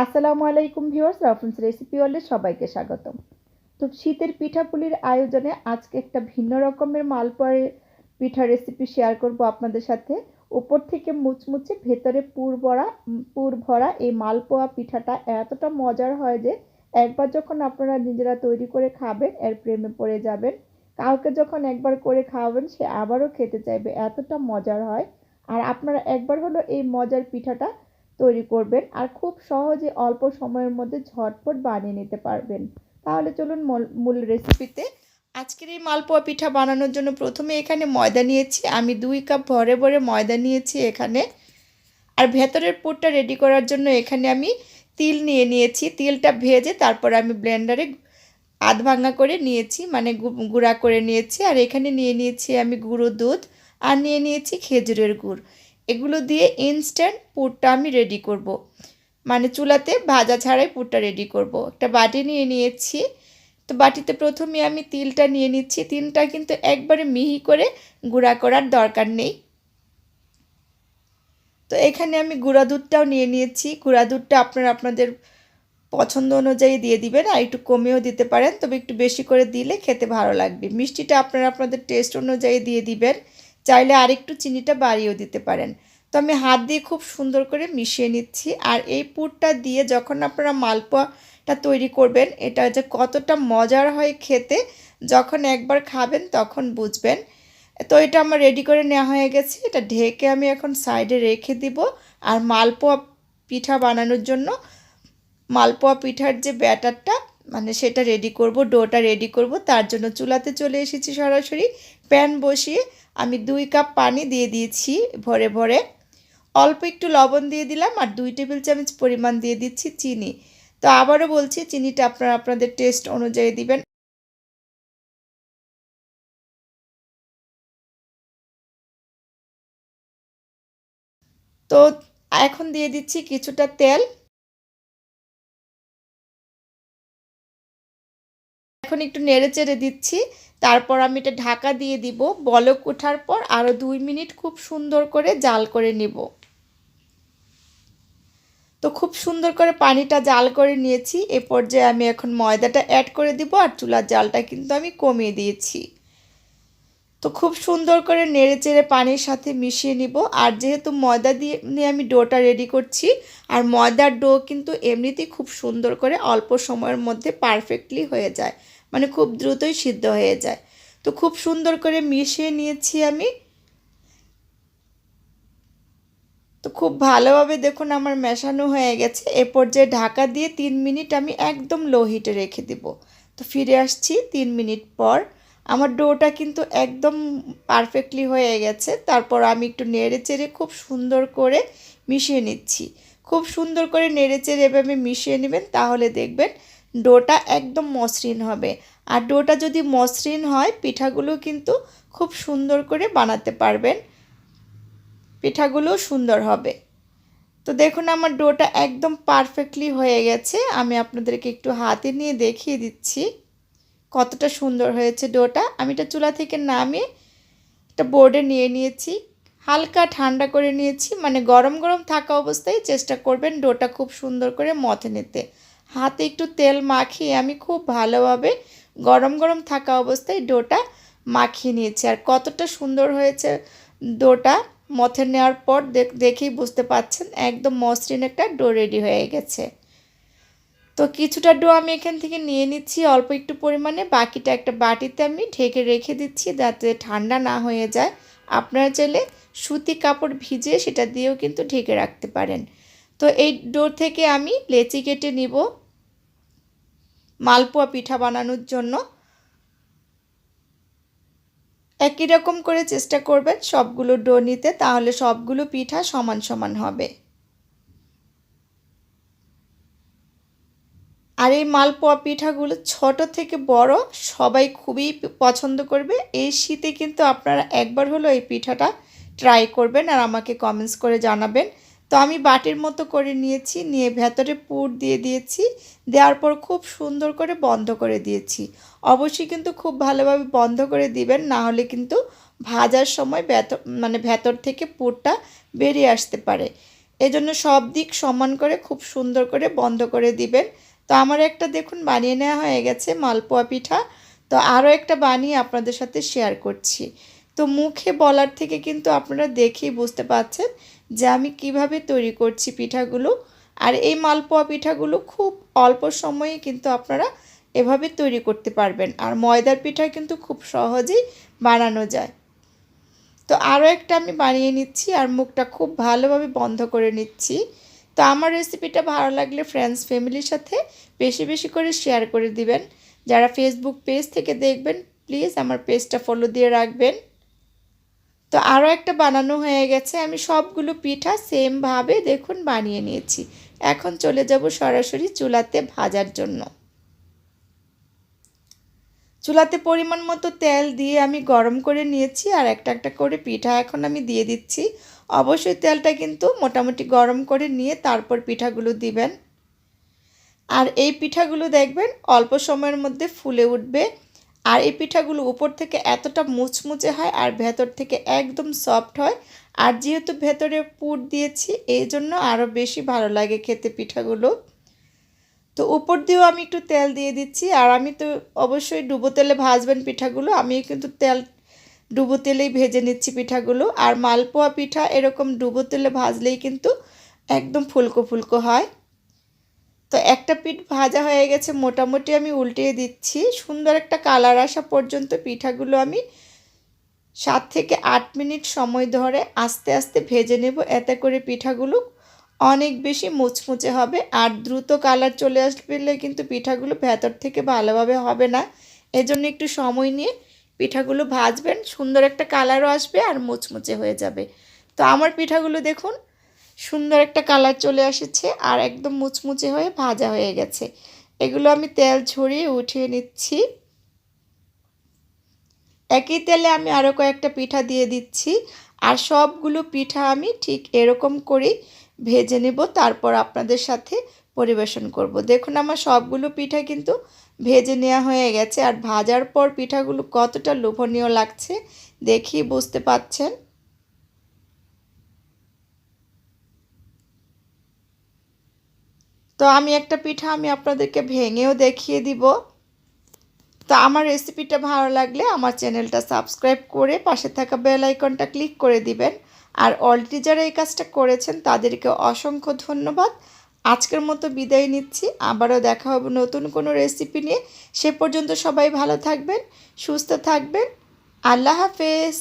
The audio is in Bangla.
আসসালামু আলাইকুম ভিউয়ার্স, রফন্স রেসিপি ওয়ার্ল্ডে সবাইকে স্বাগতম। তো শীতের পিঠাপুলির আয়োজনে আজকে একটা ভিন্ন রকমের মালপোয়া পিঠা রেসিপি শেয়ার করব আপনাদের সাথে। উপর থেকে মুচমুচে ভেতরে পুর ভরা পুর ভরা এই মালপোয়া পিঠাটা এতটা মজার হয় যে একবার যখন আপনারা নিজেরা তৈরি করে খাবেন, এর প্রেমে পড়ে যাবেন। কাউকে যখন একবার করে খাওয়াবেন, সে আবারও খেতে চাইবে, এতটা মজার হয়। আর আপনারা একবার হলো এই মজার পিঠাটা তৈরি করবেন আর খুব সহজে অল্প সময়ের মধ্যে ঝটপট বানিয়ে নিতে পারবেন। তাহলে চলুন মূল রেসিপিতে আজকের এই মালপোয়া পিঠা বানানোর জন্য প্রথমে এখানে ময়দা নিয়েছি। আমি দুই কাপ ভরে ভরে ময়দা নিয়েছি এখানে। আর ভেতরের পুরটা রেডি করার জন্য এখানে আমি তিল নিয়ে নিয়েছি। তিলটা ভেজে তারপর আমি ব্লেন্ডারে আধ ভাঙা করে নিয়েছি মানে গুঁড়া করে নিয়েছি। আর এখানে নিয়ে নিয়েছি আমি গুঁড়ো দুধ আর নিয়ে নিয়েছি খেজুরের গুড়। এগুলো দিয়ে ইনস্ট্যান্ট পুরটা আমি রেডি করব। মানে চুলাতে ভাজা ছাড়াই পুরটা রেডি করব। একটা বাটি নিয়ে নিয়েছি। তো বাটিতে প্রথমে আমি তিলটা নিয়ে নিচ্ছি। তিলটা কিন্তু একবারে মিহি করে গুঁড়া করার দরকার নেই। তো এখানে আমি গুঁড়া দুধটাও নিয়ে নিয়েছি। গুঁড়া দুধটা আপনারা আপনাদের পছন্দ অনুযায়ী দিয়ে দিবেন। আর একটু কমেও দিতে পারেন। তবে একটু বেশি করে দিলে খেতে ভালো লাগবে। মিষ্টিটা আপনারা আপনাদের টেস্ট অনুযায়ী দিয়ে দিবেন। চাইলে আরেকটু চিনিটা বাড়িয়েও দিতে পারেন। তো আমি হাত দিয়ে খুব সুন্দর করে মিশিয়ে নিচ্ছি আর এই পুরটা দিয়ে যখন আপনারা মালপোয়াটা তৈরি করবেন, এটা যে কতটা মজার হয় খেতে, যখন একবার খাবেন তখন বুঝবেন। তো এটা আমার রেডি করে নেওয়া হয়ে গেছে, এটা ঢেকে আমি এখন সাইডে রেখে দিব। আর মালপোয়া পিঠা বানানোর জন্য মালপোয়া পিঠার যে ব্যাটারটা মানে সেটা রেডি করব, ডোটা রেডি করব, তার জন্য চুলাতে চলে এসেছি সরাসরি। প্যান বসিয়ে আমি দুই কাপ পানি দিয়ে দিয়েছি ভরে ভরে। অল্প একটু লবণ দিয়ে দিলাম আর দুই টেবিল চামচ পরিমাণ দিয়ে দিচ্ছি চিনি। তো আবারও বলছি, চিনিটা আপনারা আপনাদের টেস্ট অনুযায়ী দিবেন। তো এখন দিয়ে দিচ্ছি কিছুটা তেল। এখন একটু নেড়ে চেড়ে দিচ্ছি। তারপর আমি এটা ঢাকা দিয়ে দিব। বলক ওঠার পর আরও দুই মিনিট খুব সুন্দর করে জাল করে নিব। তো খুব সুন্দর করে পানিটা জাল করে নিয়েছি। এ পর্যায়ে আমি এখন ময়দাটা অ্যাড করে দিব আর চুলার জালটা কিন্তু আমি কমিয়ে দিয়েছি। তো খুব সুন্দর করে নেড়ে চেড়ে পানির সাথে মিশিয়ে নিব। আর যেহেতু ময়দা দিয়ে, নিয়ে আমি ডোটা রেডি করছি, আর ময়দার ডো কিন্তু এমনিতেই খুব সুন্দর করে অল্প সময়ের মধ্যে পারফেক্টলি হয়ে যায়। মানে খুব দ্রুতই সিদ্ধ হয়ে যায়। তো খুব সুন্দর করে মিশিয়ে নিয়েছি আমি। তো খুব ভালোভাবে দেখুন আমার মেশানো হয়ে গেছে। এ পর্যায়ে ঢাকা দিয়ে তিন মিনিট আমি একদম লো হিটে রেখে দেব। তো ফিরে আসছি তিন মিনিট পর। আমার ডোটা কিন্তু একদম পারফেক্টলি হয়ে গেছে। তারপর আমি একটু নেড়ে চেড়ে খুব সুন্দর করে মিশিয়ে নিচ্ছি। খুব সুন্দর করে নেড়ে চেড়ে এভাবে মিশিয়ে নেবেন, তাহলে দেখবেন ডোটা একদম মসৃণ হবে। আর ডোটা যদি মসৃণ হয়, পিঠাগুলো কিন্তু খুব সুন্দর করে বানাতে পারবেন। পিঠাগুলো সুন্দর হবে। তো দেখুন, আমার ডোটা একদম পারফেক্টলি হয়ে গেছে। আমি আপনাদেরকে একটু হাতে নিয়ে দেখিয়ে দিচ্ছি কতটা সুন্দর হয়েছে ডোটা। আমি এটা চুলা থেকে নামিয়ে একটা বোর্ডে নিয়ে নিয়েছি। হালকা ঠান্ডা করে নিয়েছি। মানে গরম গরম থাকা অবস্থায় চেষ্টা করবেন ডোটা খুব সুন্দর করে মথে নিতে। হাতে একটু তেল মাখিয়ে আমি খুব ভালোভাবে গরম গরম থাকা অবস্থায় ডোটা মাখিয়ে নিয়েছি। আর কতটা সুন্দর হয়েছে ডোটা মথে নেওয়ার পর দেখেই বুঝতে পাচ্ছেন, একদম মসৃণ একটা ডো রেডি হয়ে গেছে। তো কিছুটা ডো আমি এখান থেকে নিয়ে নিচ্ছি, অল্প একটু পরিমাণে, বাকিটা একটা বাটিতে আমি ঢেকে রেখে দিচ্ছি যাতে ঠান্ডা না হয়ে যায়। আপনারা চাইলে সুতি কাপড় ভিজে সেটা দিয়েও কিন্তু ঢেকে রাখতে পারেন। তো এই ডোর থেকে আমি লেচি কেটে নিব। মালপোয়া পিঠা বানানোর জন্য। একই রকম করে চেষ্টা করবেন সবগুলো ডো নিতে, তাহলে সবগুলো পিঠা সমান সমান হবে। আর এই মালপোয়া পিঠাগুলো ছোট থেকে বড় সবাই খুবই পছন্দ করবে। এই শীতে কিন্তু আপনারা একবার হলো এই পিঠাটা ট্রাই করবেন আর আমাকে কমেন্টস করে জানাবেন। তো আমি বাটির মতো করে নিয়েছি, নিয়ে ভেতরে পুর দিয়ে দিয়েছি। দেওয়ার পর খুব সুন্দর করে বন্ধ করে দিয়েছি। অবশ্যই কিন্তু খুব ভালোভাবে বন্ধ করে দিবেন, না হলে কিন্তু ভাজার সময় ভেতর মানে ভেতর থেকে পুরটা বেরিয়ে আসতে পারে। এজন্য সব দিক সমান করে খুব সুন্দর করে বন্ধ করে দিবেন। তো আমার একটা দেখুন, বানিয়ে নেওয়া হয়ে গেছে মালপোয়া পিঠা। তো আরও একটা বানিয়ে আপনাদের সাথে শেয়ার করছি। তো মুখে বলার থেকে কিন্তু আপনারা দেখেই বুঝতে পারছেন যে আমি কীভাবে তৈরি করছি পিঠাগুলো। আর এই মালপোয়া পিঠাগুলো খুব অল্প সময়ে কিন্তু আপনারা এভাবে তৈরি করতে পারবেন। আর ময়দার পিঠা কিন্তু খুব সহজেই বানানো যায়। তো আরও একটা আমি বানিয়ে নিচ্ছি আর মুখটা খুব ভালোভাবে বন্ধ করে নিচ্ছি। তো আমার রেসিপিটা ভালো লাগলে ফ্রেন্ডস ফ্যামিলির সাথে বেশি বেশি করে শেয়ার করে দিবেন। যারা ফেসবুক পেজ থেকে দেখবেন প্লিজ আমার পেজটা ফলো দিয়ে রাখবেন। তো আরও একটা বানানো হয়ে গেছে। আমি সবগুলো পিঠা সেমভাবে দেখুন বানিয়ে নিয়েছি। এখন চলে যাব সরাসরি চুলাতে ভাজার জন্য। চুলাতে পরিমাণ মতো তেল দিয়ে আমি গরম করে নিয়েছি আর একটা একটা করে পিঠা এখন আমি দিয়ে দিচ্ছি। অবশ্যই তেলটা কিন্তু মোটামুটি গরম করে নিয়ে তারপর পিঠাগুলো দিবেন। আর এই পিঠাগুলো দেখবেন অল্প সময়ের মধ্যে ফুলে উঠবে। আর এই পিঠাগুলো উপর থেকে এতটা মুচমুচে হয় আর ভেতর থেকে একদম সফট হয়। আর যেহেতু ভেতরে পুর দিয়েছি, এই জন্য আরও বেশি ভালো লাগে খেতে পিঠাগুলো। তো উপর দিয়েও আমি একটু তেল দিয়ে দিচ্ছি। আর আমি তো অবশ্যই ডুবো তেলে ভাজবেন পিঠাগুলো আমি কিন্তু তেল, ডুবো তেলেই ভেজে নিচ্ছি পিঠাগুলো। আর মালপোয়া পিঠা এরকম ডুবো তেলে ভাজলেই কিন্তু একদম ফুলকো ফুলকো হয়। তো একটা পিঠ ভাজা হয়ে গেছে, মোটামুটি আমি উল্টিয়ে দিচ্ছি। সুন্দর একটা কালার আসা পর্যন্ত পিঠাগুলো আমি সাত থেকে আট মিনিট সময় ধরে আস্তে আস্তে ভেজে নেব। এতে করে পিঠাগুলো অনেক বেশি মুচমুচে হবে আর দ্রুত কালার চলে আসলে কিন্তু পিঠাগুলো ভেতর থেকে ভালোভাবে হবে না। এজন্য একটু সময় নিয়ে পিঠাগুলো ভাজবেন, সুন্দর একটা কালারও আসবে আর মুচমুচে হয়ে যাবে। তো আমার পিঠাগুলো দেখুন সুন্দর একটা কালার চলে এসেছে আর একদম মুচমুচে হয়ে ভাজা হয়ে গেছে। এগুলো আমি তেল ঝরিয়ে উঠিয়ে নিচ্ছি। একই তেলে আমি আরও কয়েকটা পিঠা দিয়ে দিচ্ছি আর সবগুলো পিঠা আমি ঠিক এরকম করেই ভেজে নেব, তারপর আপনাদের সাথে পরিবেশন করব। দেখুন আমার সবগুলো পিঠা কিন্তু ভেজে নেওয়া হয়ে গেছে আর ভাজার পর পিঠাগুলো কতটা লোভনীয় লাগছে দেখেই বুঝতে পাচ্ছেন। তো আমি একটা পিঠা আমি আপনাদেরকে ভেঙেও দেখিয়ে দিব। তো আমার রেসিপিটা ভালো লাগলে আমার চ্যানেলটা সাবস্ক্রাইব করে পাশে থাকা বেল আইকনটা ক্লিক করে দিবেন। আর অলরেডি যারা এই কাজটা করেছেন, তাদেরকে অসংখ্য ধন্যবাদ। আজকের মতো বিদায় নিচ্ছি। আবারও দেখা হবে নতুন কোনো রেসিপি নিয়ে। সে পর্যন্ত সবাই ভালো থাকবেন, সুস্থ থাকবেন। আল্লাহ হাফেজ।